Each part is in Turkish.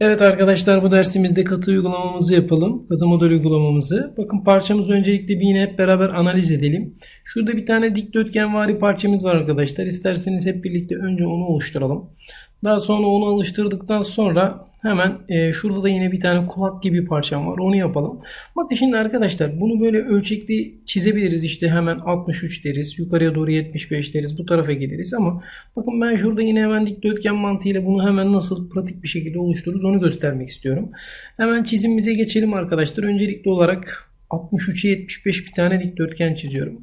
Evet arkadaşlar bu dersimizde katı uygulamamızı yapalım. Katı model uygulamamızı. Bakın parçamızı öncelikle bir yine hep beraber analiz edelim. Şurada bir tane dikdörtgenvari parçamız var arkadaşlar. İsterseniz hep birlikte önce onu oluşturalım. Daha sonra onu oluşturduktan sonra hemen e, şurada da yine bir tane kulak gibi parçam var. Onu yapalım. Bakın şimdi arkadaşlar bunu böyle ölçekli çizebiliriz. İşte hemen 63 deriz. Yukarıya doğru 75 deriz. Bu tarafa geliriz ama bakın ben şurada yine hemen dikdörtgen mantığıyla bunu hemen nasıl pratik bir şekilde oluştururuz onu göstermek istiyorum. Hemen çizimimize geçelim arkadaşlar. Öncelikli olarak 63'e 75 bir tane dikdörtgen çiziyorum.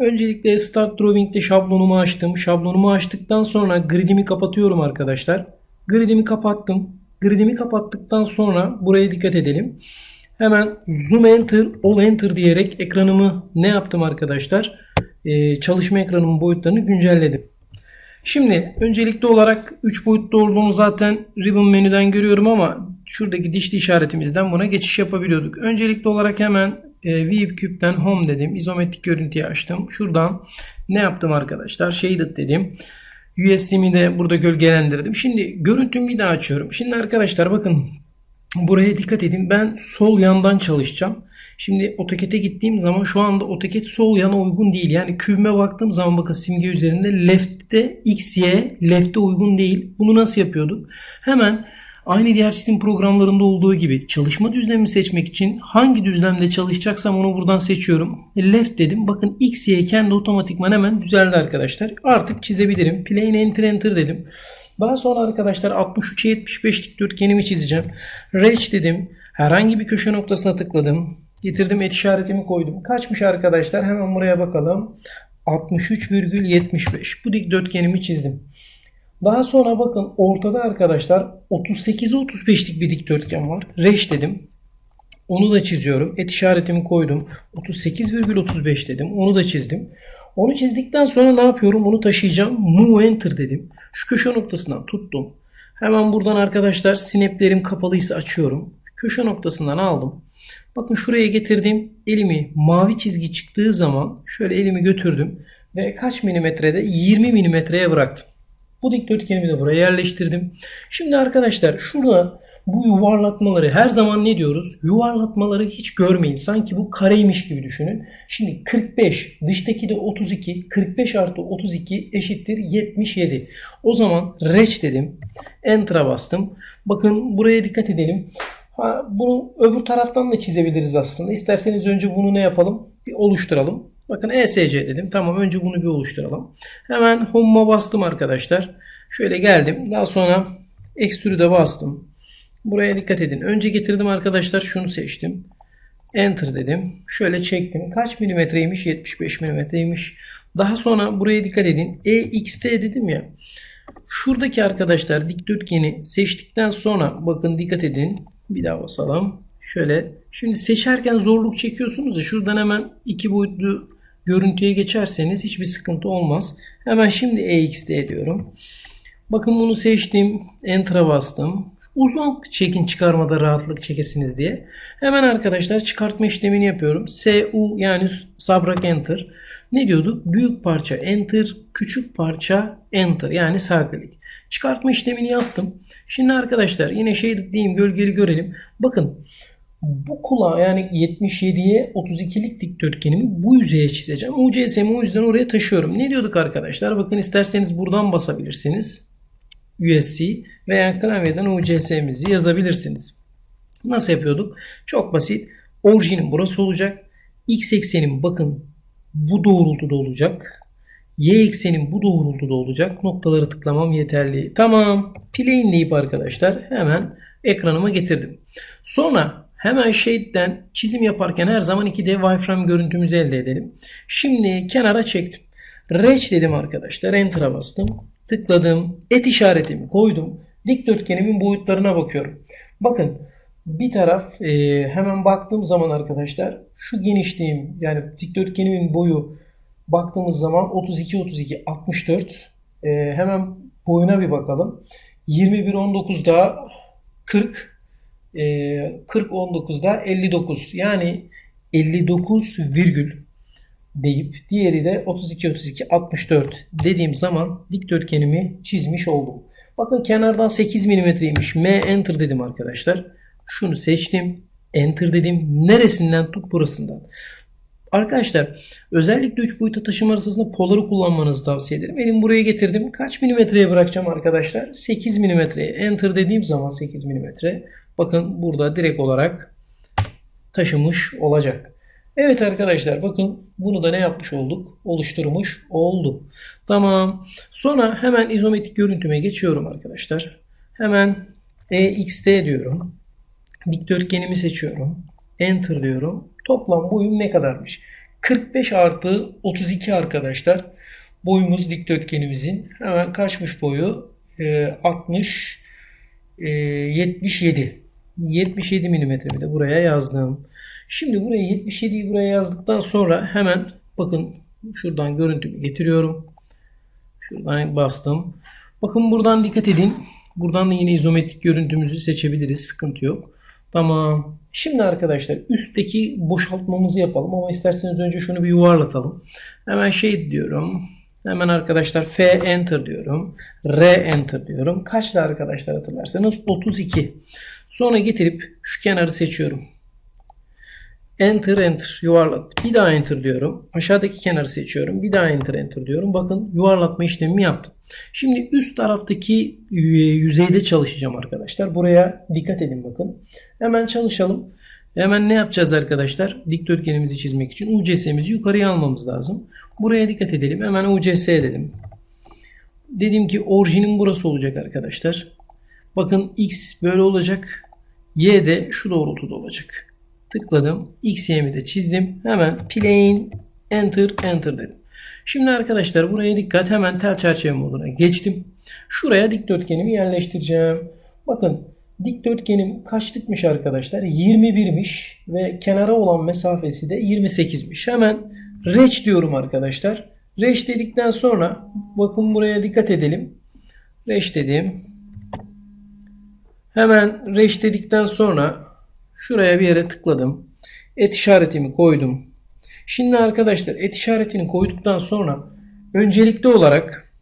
Öncelikle Start Drawing'de şablonumu açtım. Şablonumu açtıktan sonra gridimi kapatıyorum arkadaşlar. Gridimi kapattım. Gridimi kapattıktan sonra buraya dikkat edelim. Hemen Zoom Enter, All Enter diyerek ekranımı ne yaptım arkadaşlar? Ee, çalışma ekranımın boyutlarını güncelledim. Şimdi öncelikli olarak 3 boyutlu olduğunu zaten Ribbon menüden görüyorum ama şuradaki dişli işaretimizden buna geçiş yapabiliyorduk. Öncelikli olarak hemen e, View Cube'den Home dedim. İzometrik görüntüyü açtım. Şuradan ne yaptım arkadaşlar? Shaded dedim. USC'mi de burada gölgelendirdim. Şimdi görüntümü bir daha açıyorum. Şimdi arkadaşlar bakın buraya dikkat edin. Ben sol yandan çalışacağım. Şimdi AutoCAD'e gittiğim zaman şu anda AutoCAD sol yana uygun değil. Yani kübüme baktığım zaman bakın simge üzerinde left'te x, y, left'te uygun değil. Bunu nasıl yapıyorduk? Hemen aynı diğer çizim programlarında olduğu gibi çalışma düzlemini seçmek için hangi düzlemde çalışacaksam onu buradan seçiyorum. Left dedim. Bakın x, y kendi otomatikman hemen düzeldi arkadaşlar. Artık çizebilirim. Plane enter enter dedim. Daha sonra arkadaşlar 63'e 75 dikdörtgenimi çizeceğim. Reç dedim. Herhangi bir köşe noktasına tıkladım. Getirdim et işaretimi koydum. Kaçmış arkadaşlar? Hemen buraya bakalım. 63,75. Bu dikdörtgenimi çizdim. Daha sonra bakın ortada arkadaşlar 38'e 35'lik bir dikdörtgen var. Reş dedim. Onu da çiziyorum. Et işaretimi koydum. 38,35 dedim. Onu da çizdim. Onu çizdikten sonra ne yapıyorum? Onu taşıyacağım. Move Enter dedim. Şu köşe noktasından tuttum. Hemen buradan arkadaşlar sineplerim kapalıysa açıyorum. Köşe noktasından aldım. Bakın şuraya getirdim. Elimi mavi çizgi çıktığı zaman şöyle elimi götürdüm. Ve kaç milimetrede? 20 milimetreye bıraktım. Bu dikdörtgenimi de buraya yerleştirdim. Şimdi arkadaşlar şurada bu yuvarlatmaları her zaman ne diyoruz? Yuvarlatmaları hiç görmeyin. Sanki bu kareymiş gibi düşünün. Şimdi 45 dıştaki de 32 45 artı 32 eşittir 77. O zaman reç dedim. Enter'a bastım. Bakın buraya dikkat edelim. Ha, bunu öbür taraftan da çizebiliriz aslında. İsterseniz önce bunu ne yapalım? Bir oluşturalım. Bakın ESC dedim. Tamam önce bunu bir oluşturalım. Hemen Home'a bastım arkadaşlar. Şöyle geldim. Daha sonra Extrude'e bastım. Buraya dikkat edin. Önce getirdim arkadaşlar. Şunu seçtim. Enter dedim. Şöyle çektim. Kaç milimetreymiş? 75 milimetreymiş. Daha sonra buraya dikkat edin. EXT dedim ya. Şuradaki arkadaşlar dikdörtgeni seçtikten sonra bakın dikkat edin. Bir daha basalım. Şöyle. Şimdi seçerken zorluk çekiyorsunuz ya. Şuradan hemen iki boyutlu görüntüye geçerseniz hiçbir sıkıntı olmaz. Hemen şimdi EXT ediyorum. Bakın bunu seçtim. Enter'a bastım. Uzun çekin çıkarmada rahatlık çekesiniz diye. Hemen arkadaşlar çıkartma işlemini yapıyorum. SU yani sabrak enter. Ne diyorduk? Büyük parça enter, küçük parça enter yani sağ klik. Çıkartma işlemini yaptım. Şimdi arkadaşlar yine şey diyeyim gölgeli görelim. Bakın bu kulağı yani 77'ye 32'lik dikdörtgenimi bu yüzeye çizeceğim. UCS'mi o yüzden oraya taşıyorum. Ne diyorduk arkadaşlar? Bakın isterseniz buradan basabilirsiniz. USC veya klavyeden UCS'mizi yazabilirsiniz. Nasıl yapıyorduk? Çok basit. Orijinin burası olacak. X eksenim bakın bu doğrultuda olacak. Y eksenim bu doğrultuda olacak. Noktaları tıklamam yeterli. Tamam. Plane deyip arkadaşlar hemen ekranıma getirdim. Sonra hemen Shade'den çizim yaparken her zaman 2D wireframe görüntümüzü elde edelim. Şimdi kenara çektim. Reç dedim arkadaşlar. Enter'a bastım. Tıkladım. Et işaretimi koydum. Dikdörtgenimin boyutlarına bakıyorum. Bakın bir taraf e, hemen baktığım zaman arkadaşlar şu genişliğim yani dikdörtgenimin boyu baktığımız zaman 32 32 64 e, hemen boyuna bir bakalım. 21 19'da 40 e, 40 19'da 59 yani 59 virgül deyip diğeri de 32 32 64 dediğim zaman dikdörtgenimi çizmiş oldum. Bakın kenardan 8 milimetreymiş. M enter dedim arkadaşlar. Şunu seçtim. Enter dedim. Neresinden tut burasından. Arkadaşlar özellikle 3 boyutlu taşıma arasında poları kullanmanızı tavsiye ederim. Elim buraya getirdim. Kaç milimetreye bırakacağım arkadaşlar? 8 milimetreye. Enter dediğim zaman 8 milimetre. Bakın burada direkt olarak taşımış olacak. Evet arkadaşlar bakın bunu da ne yapmış olduk? Oluşturmuş olduk. Tamam. Sonra hemen izometrik görüntüme geçiyorum arkadaşlar. Hemen EXT diyorum. Dikdörtgenimi seçiyorum. Enter diyorum. Toplam boyum ne kadarmış? 45 artı 32 arkadaşlar. Boyumuz dikdörtgenimizin. Hemen kaçmış boyu? Ee, 60 e, 77. 77 milimetre de buraya yazdım. Şimdi buraya 77'yi buraya yazdıktan sonra hemen bakın şuradan görüntümü getiriyorum. Şuradan bastım. Bakın buradan dikkat edin. Buradan da yine izometrik görüntümüzü seçebiliriz. Sıkıntı yok. Tamam. Şimdi arkadaşlar üstteki boşaltmamızı yapalım ama isterseniz önce şunu bir yuvarlatalım. Hemen şey diyorum. Hemen arkadaşlar F enter diyorum. R enter diyorum. Kaçlı arkadaşlar hatırlarsanız 32. Sonra getirip şu kenarı seçiyorum. Enter enter yuvarlat. Bir daha enter diyorum. Aşağıdaki kenarı seçiyorum. Bir daha enter enter diyorum. Bakın yuvarlatma işlemimi yaptım. Şimdi üst taraftaki yüzeyde çalışacağım arkadaşlar. Buraya dikkat edin bakın. Hemen çalışalım. Hemen ne yapacağız arkadaşlar? Dikdörtgenimizi çizmek için UCS'mizi yukarıya almamız lazım. Buraya dikkat edelim. Hemen UCS dedim. Dedim ki orijinin burası olacak arkadaşlar. Bakın X böyle olacak. Y de şu doğrultuda olacak. Tıkladım. X, Y'mi de çizdim. Hemen plane enter enter dedim. Şimdi arkadaşlar buraya dikkat. Hemen tel çerçeve moduna geçtim. Şuraya dikdörtgenimi yerleştireceğim. Bakın dikdörtgenim kaçlıkmış arkadaşlar? 21'miş ve kenara olan mesafesi de 28'miş. Hemen reç diyorum arkadaşlar. Reç dedikten sonra bakın buraya dikkat edelim. Reç dedim. Hemen reç dedikten sonra Şuraya bir yere tıkladım. Et işaretimi koydum. Şimdi arkadaşlar et işaretini koyduktan sonra öncelikli olarak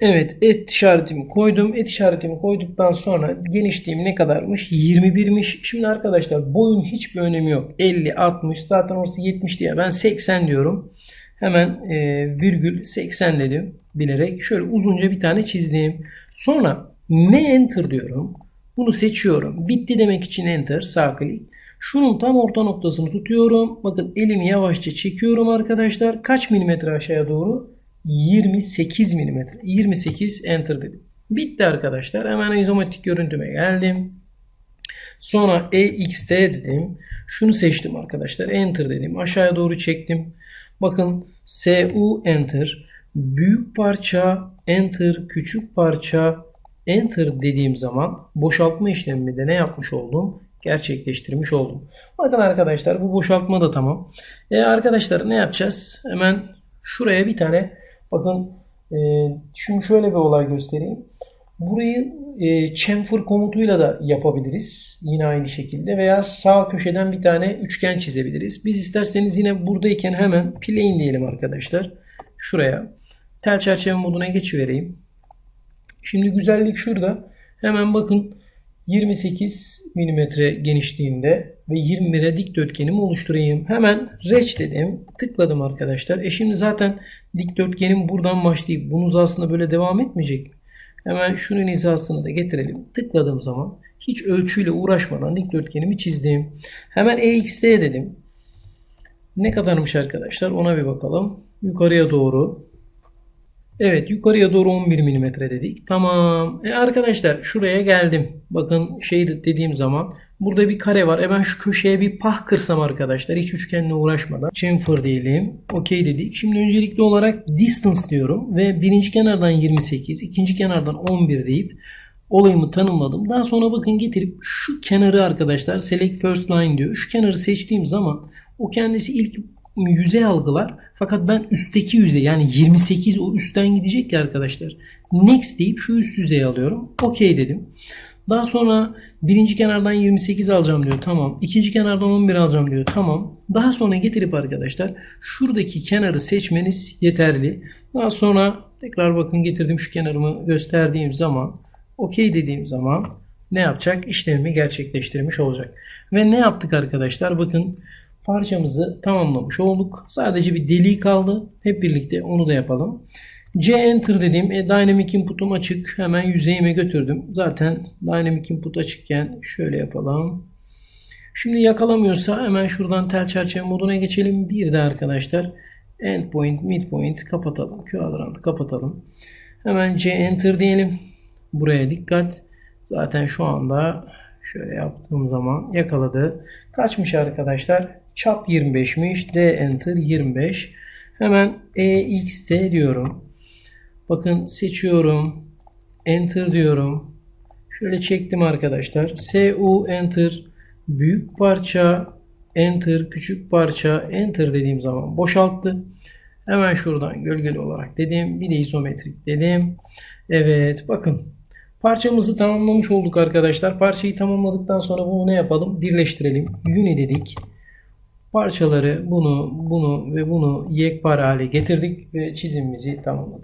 evet et işaretimi koydum. Et işaretimi koyduktan sonra genişliğim ne kadarmış? 21'miş. Şimdi arkadaşlar boyun hiçbir önemi yok. 50, 60 zaten orası 70 diye ben 80 diyorum. Hemen e, virgül 80 dedim bilerek. Şöyle uzunca bir tane çizdim. Sonra ne enter diyorum. Bunu seçiyorum. Bitti demek için enter sağ klik. Şunun tam orta noktasını tutuyorum. Bakın elimi yavaşça çekiyorum arkadaşlar. Kaç milimetre aşağıya doğru? 28 milimetre. 28 enter dedim. Bitti arkadaşlar. Hemen izometrik görüntüme geldim. Sonra EXT dedim. Şunu seçtim arkadaşlar. Enter dedim. Aşağıya doğru çektim. Bakın SU enter. Büyük parça enter. Küçük parça Enter dediğim zaman boşaltma işlemimi de ne yapmış oldum? Gerçekleştirmiş oldum. Bakın arkadaşlar bu boşaltma da tamam. E arkadaşlar ne yapacağız? Hemen şuraya bir tane bakın e, şimdi şöyle bir olay göstereyim. Burayı e, chamfer komutuyla da yapabiliriz. Yine aynı şekilde veya sağ köşeden bir tane üçgen çizebiliriz. Biz isterseniz yine buradayken hemen plane diyelim arkadaşlar. Şuraya tel çerçeve moduna geçivereyim. Şimdi güzellik şurada. Hemen bakın 28 mm genişliğinde ve 21'e dikdörtgenimi oluşturayım. Hemen reç dedim. Tıkladım arkadaşlar. E şimdi zaten dikdörtgenim buradan başlayıp bunun aslında böyle devam etmeyecek. Hemen şunun hizasını da getirelim. Tıkladığım zaman hiç ölçüyle uğraşmadan dikdörtgenimi çizdim. Hemen EXT dedim. Ne kadarmış arkadaşlar ona bir bakalım. Yukarıya doğru Evet yukarıya doğru 11 mm dedik. Tamam. E arkadaşlar şuraya geldim. Bakın şey dediğim zaman burada bir kare var. E ben şu köşeye bir pah kırsam arkadaşlar hiç üçgenle uğraşmadan. Chamfer diyelim. Okey dedik. Şimdi öncelikli olarak distance diyorum ve birinci kenardan 28, ikinci kenardan 11 deyip olayımı tanımladım. Daha sonra bakın getirip şu kenarı arkadaşlar select first line diyor. Şu kenarı seçtiğim zaman o kendisi ilk yüzey algılar. Fakat ben üstteki yüzey yani 28 o üstten gidecek ya arkadaşlar. Next deyip şu üst yüzeyi alıyorum. OK dedim. Daha sonra birinci kenardan 28 alacağım diyor. Tamam. İkinci kenardan 11 alacağım diyor. Tamam. Daha sonra getirip arkadaşlar şuradaki kenarı seçmeniz yeterli. Daha sonra tekrar bakın getirdim şu kenarımı gösterdiğim zaman okey dediğim zaman ne yapacak? İşlemimi gerçekleştirmiş olacak. Ve ne yaptık arkadaşlar? Bakın parçamızı tamamlamış olduk. Sadece bir deliği kaldı. Hep birlikte onu da yapalım. C enter dedim. E, dynamic input'um açık. Hemen yüzeyime götürdüm. Zaten dynamic input açıkken şöyle yapalım. Şimdi yakalamıyorsa hemen şuradan tel çerçeve moduna geçelim. Bir de arkadaşlar endpoint, midpoint kapatalım. Quadrant'ı kapatalım. Hemen C enter diyelim. Buraya dikkat. Zaten şu anda şöyle yaptığım zaman yakaladı. Kaçmış arkadaşlar? Çap 25'miş. D enter 25. Hemen EXT diyorum. Bakın seçiyorum. Enter diyorum. Şöyle çektim arkadaşlar. SU enter büyük parça enter küçük parça enter dediğim zaman boşalttı. Hemen şuradan gölgeli olarak dedim. Bir de izometrik dedim. Evet bakın parçamızı tamamlamış olduk arkadaşlar. Parçayı tamamladıktan sonra bunu ne yapalım? Birleştirelim. Uni dedik. Parçaları bunu, bunu ve bunu yekpare hale getirdik ve çizimimizi tamamladık.